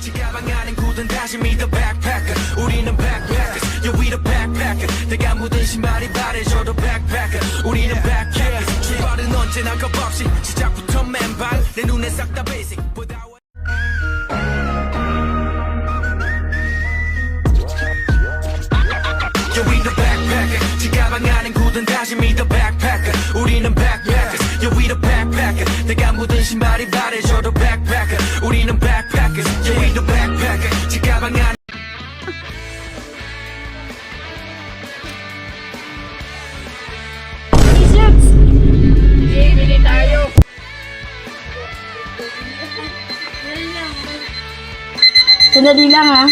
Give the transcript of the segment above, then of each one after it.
지 가방 안엔 굳은 다짐이 the backpacker 우리는 backpackers yeah we the backpacker 내가 묻은 신발이 바래져도 backpacker 우리는 backpackers 출발은 언제나 겁없이 시작부터 맨발 내 눈에 싹다 basic without Yeah, we the backpacker. 지 가방 안엔 굳은 다짐이 the backpacker. 우리는 backpackers. Yeah, we the backpacker. 내가 묻은 신발이 바래져도 Sandali lang ha.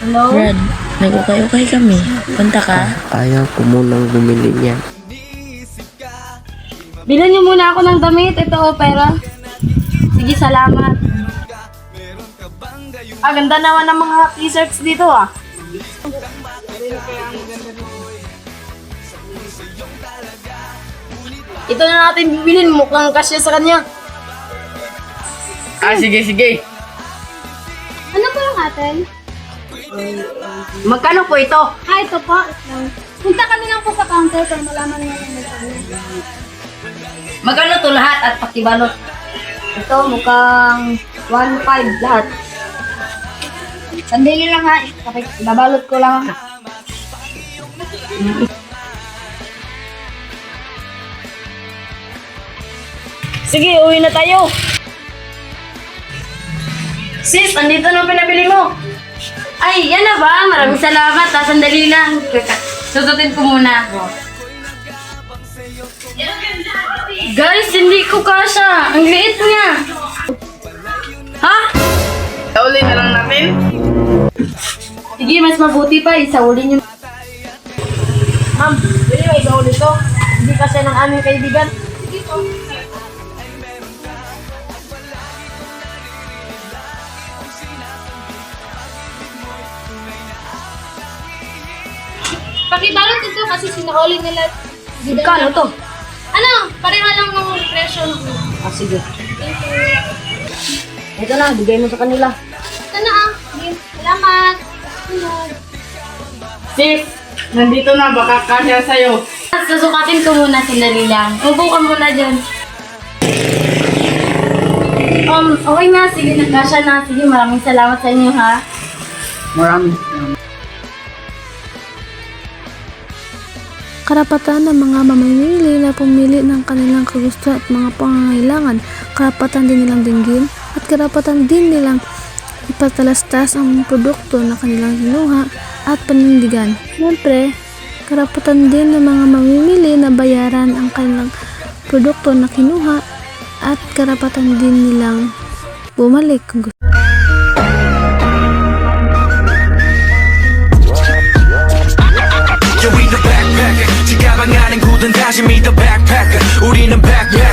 Hello? Brad, nagukay-ukay kami. Punta ka? Ayaw ko munang bumili niyan. Bilan niyo muna ako ng damit. Ito o, pera. Sige, salamat. Ah, ganda naman ng mga t-shirts dito ah. Ito na natin bibilin. Mukhang kasya sa kanya. Ah, sige, sige. Ano po yung atin? Magkano po ito? Ah, ito po. Punta kami lang po sa counter para malaman nga yung magkano. Magkano to lahat at pakibalot? Ito mukhang 1.5 lahat. Sandali lang ha. Babalot ko lang. Sige, uwi na tayo. Sis, andito na pinabili mo. Ay, yan na ba? Maraming salamat. ha. Sandali lang. Susutin ko muna. Guys, hindi ko kasha. Ang liit niya. Ha? Uli na lang namin. Sige, mas mabuti pa. Isauli niyo. Ma'am, pwede ba isauli to? Hindi kasya ng aming kaibigan. Pakibalot ito kasi sinahuli nila. Kano to? Ano? Pareha lang ng presyo ng Ah, sige. Ito na, bigay mo sa kanila. Ito na ah. Salamat. Sis, Nandito na, baka kasya sa'yo. susukatin ko muna sandali lang. Upo ka muna dyan. Um, okay na. Sige, nagkasya na. Sige, maraming salamat sa inyo ha. Maraming. Karapatan ng mga mamimili na pumili ng kanilang kagusto at mga pangangailangan. Karapatan din nilang dinggin at karapatan din nilang ipatalastas ang produkto na kanilang kinuha at panindigan. Siyempre, karapatan din ng mga mamimili na bayaran ang kanilang produkto na kinuha at karapatan din nilang bumalik kung gusto. 뭐든 다짐이 더 backpacker 우리는 backpack